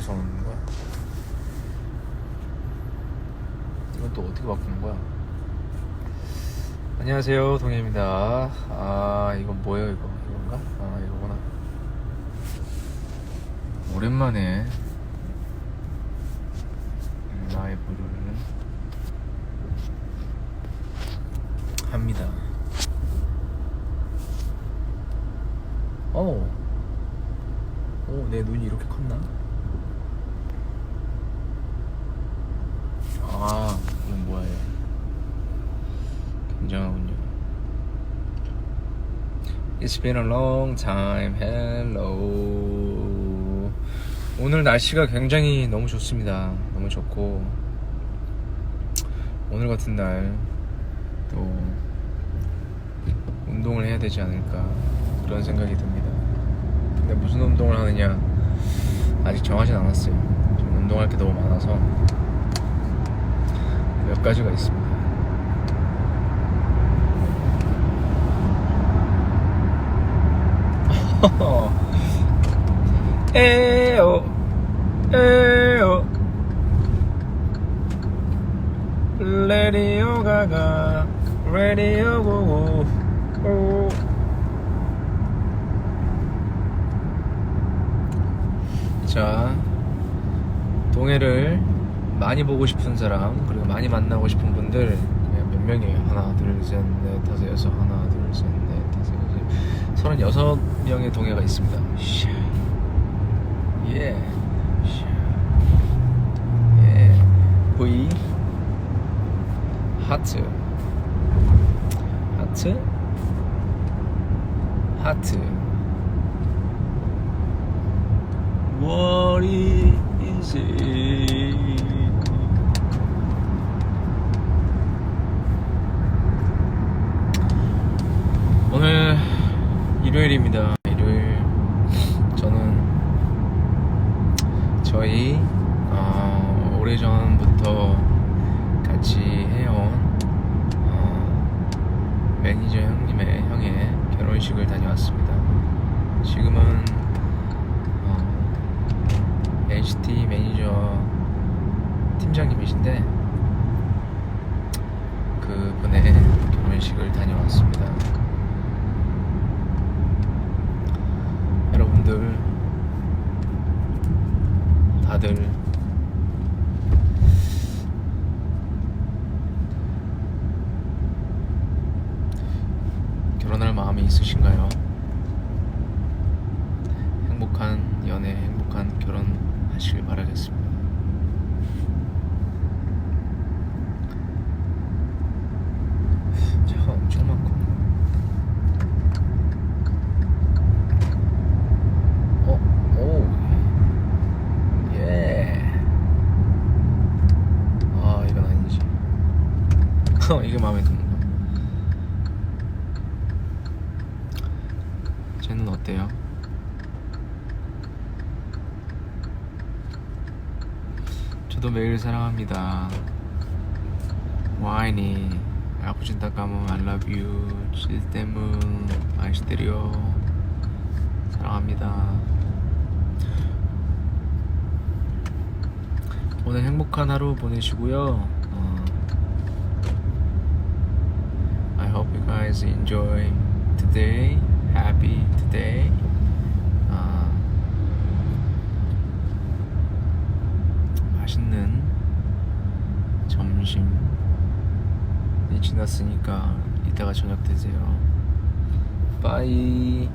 어디서 오는 거야? 이건 또 어떻게 바꾸는 거야? 안녕하세요 동해입니다 아 이건 뭐예요 이거 이건가? 아 이거구나 오랜만에 라이브를 합니다 어내 눈이 이렇게 컸나? 아, 이건 뭐야, 얘. 굉장하군요. It's been a long time. Hello. 오늘 날씨가 굉장히 너무 좋습니다. 너무 좋고 오늘 같은 날 또 운동을 해야 되지 않을까 그런 생각이 듭니다. 근데 무슨 운동을 하느냐 아직 정하진 않았어요. 지금 운동할 게 너무 많아서 몇 가지가 있습니다. 에요 에요 레디오 가가 레디오 고고 오. 자 동해를 많이 보고 싶은 사람 그리고 많이 만나고 싶은 분들 그냥 몇 명이에요 하나 둘셋넷 다섯 여섯 하나 둘셋넷 다섯 여섯 서른 여섯 명의 동해가 있습니다 샤. 예. 샤. 예. V 하트 하트 하트 is it? 오늘 일요일입니다. 일요일 저는 저희 어, 오래전부터 같이 해온 어, 매니저 형님의 형의 결혼식을 다녀왔습니다. 지금은 어, NCT 매니저 팀장님이신데 그분의 결혼식을 다녀왔습니다. 여러분들 다들 결혼할 마음이 있으신가요? 행복한 연애, 행복한 결혼 하시길 바라겠습니다. 차가 엄청 많고. 어, 오, 예. 아, 이건 아니지. 이게 마음에 드는 거. 쟤는 어때요? 저도 매일 사랑합니다. 와인이 아프신다 까면 I love you 시스템은 아이스테리오 사랑합니다. 오늘 행복한 하루 보내시고요. 어, I hope you guys enjoy today. Happy today. 아, 맛있는 점심이 지났으니까 이따가 저녁 되세요. 빠이.